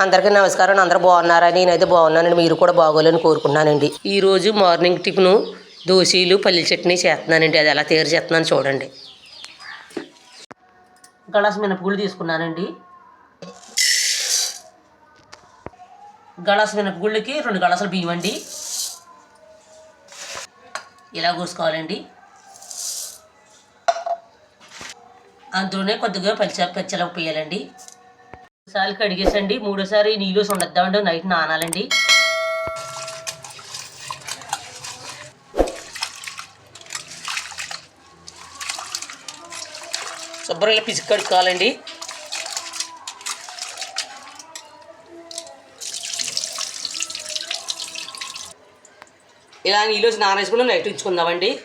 అందరికీ నమస్కారం అందరూ బాగున్నారా? నేనైతే బాగున్నానండి మీరు కూడా బాగోవాలని కోరుకున్నానండి ఈరోజు మార్నింగ్ టిఫిన్ దోశలు పల్లి చట్నీ చేస్తున్నానండి. అది ఎలా తయారు చేస్తున్నాను చూడండి. గలాస్ మినపగుళ్ళు తీసుకున్నానండి. గలాస్ మినపగుళ్ళకి రెండు గలాసులు బియ్యం అండి. ఇలా కోసుకోవాలండి. అందులోనే కొద్దిగా పచ్చ పచ్చల పోయాలండి సార్లు కడిగేసండి. మూడోసారి నీళ్ళు ఉండద్దామండి నైట్ నానాలండి. శుభ్రంగా పిసికి కడుక్కోవాలండి. ఇలా నీళ్ళు నానేసుకుని నైట్ ఉంచుకుందామండి.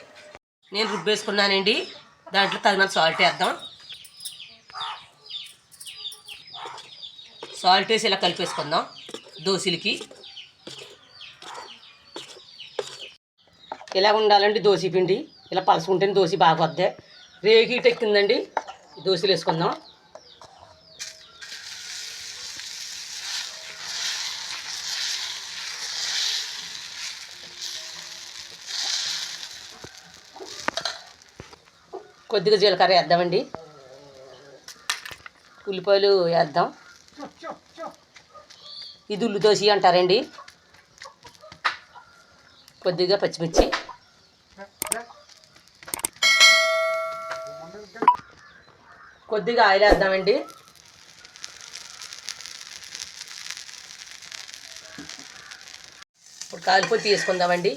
నేను రుబ్బేసుకున్నానండి. దాంట్లో తగినంత సాల్ట్ వేద్దాం. సాల్ట్ వేసి ఇలా కలిపేసుకుందాం దోశలకి. ఇలా ఉండాలండి దోశ పిండి. ఇలా పలుసుకుంటేనే దోశ బాగా వద్దే. రేగి ఎక్కిందండి. దోశలు వేసుకుందాం. కొద్దిగా జీలకర్ర వేద్దామండి. ఉల్లిపాయలు వేద్దాం. ఇది ఉల్లి దోశ అంటారండి. కొద్దిగా పచ్చిమిర్చి. కొద్దిగా ఆయిల్ వేద్దామండి. ఇప్పుడు కాలిపోయి తీసుకుందామండి.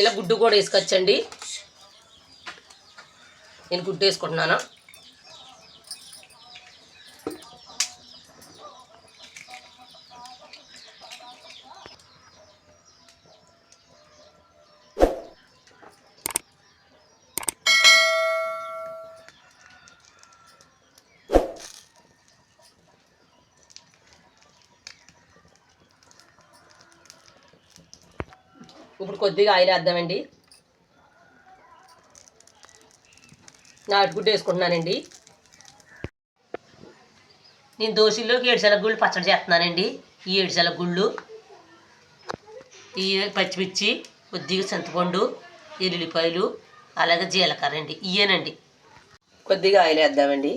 ఇలా గుడ్డు కూడా వేసుకొచ్చండి. నేను గుడ్డు వేసుకుంటున్నాను. ఇప్పుడు కొద్దిగా ఆయిల్ వేద్దామండి. నాటుగుడ్డు వేసుకుంటున్నానండి. నేను దోశల్లోకి ఏడుసెల గుళ్ళు పచ్చడి చేస్తున్నానండి. ఈ ఏడుసెల గుళ్ళు. ఈ పచ్చిమిర్చి కొద్దిగా చింతపండు ఎల్లుల్లిపాయలు అలాగే జీలకర్ర అండి ఇవేనండి కొద్దిగా ఆయిల్ వేద్దామండి.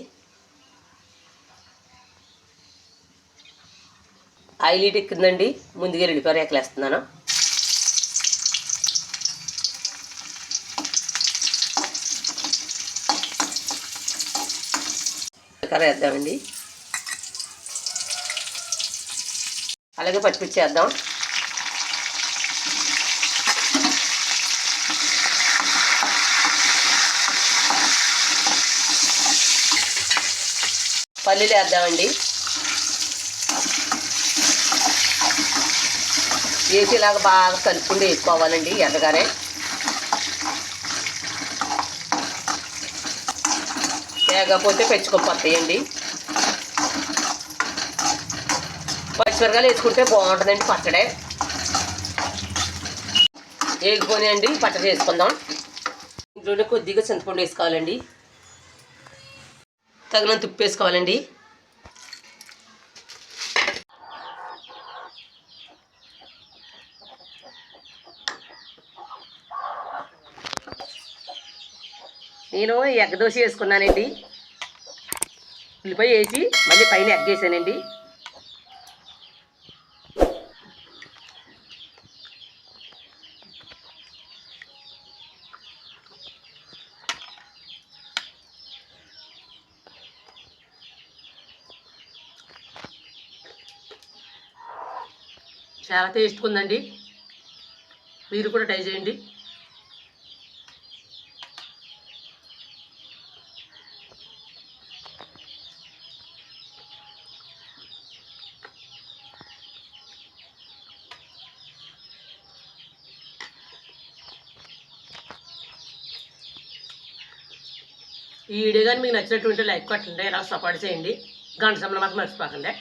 ఆయిల్ ఇటు ఎక్కిందండి. ముందుగా ఎల్లుల్లిపాయలు ఎక్కలేస్తున్నాను వేస్తున్నాను వేద్దామండి. అలాగే పచ్చిమిర్చి వేద్దాం. పల్లీలు వేద్దామండి. వేసేలాగా బాగా కలుపుకుంటూ వేసుకోవాలండి ఎర్రగానే లేకపోతే పెంచుకోపోతాయండి. పచ్చిమిరకాయలు వేసుకుంటే బాగుంటుందండి పచ్చడే. వేగిపోయినాయండి పచ్చడి వేసుకుందాం ఇంట్లోనే కొద్దిగా చింతపండు వేసుకోవాలండి. తగినంత ఉప్పు వేసుకోవాలండి. నేను ఎగ్ దోశ వేసుకున్నానండి. ఉల్లిపాయ వేసి మళ్ళీ పైన ఎగ్గేసానండి చాలా టేస్ట్గా ఉందండి. మీరు కూడా ట్రై చేయండి. ఈ వీడియో కానీ మీకు నచ్చినటువంటి లైక్ కొట్టండి ఇలా సపోర్ట్ చేయండి. గంట సమయంలో మాత్రం మర్చిపోకండి.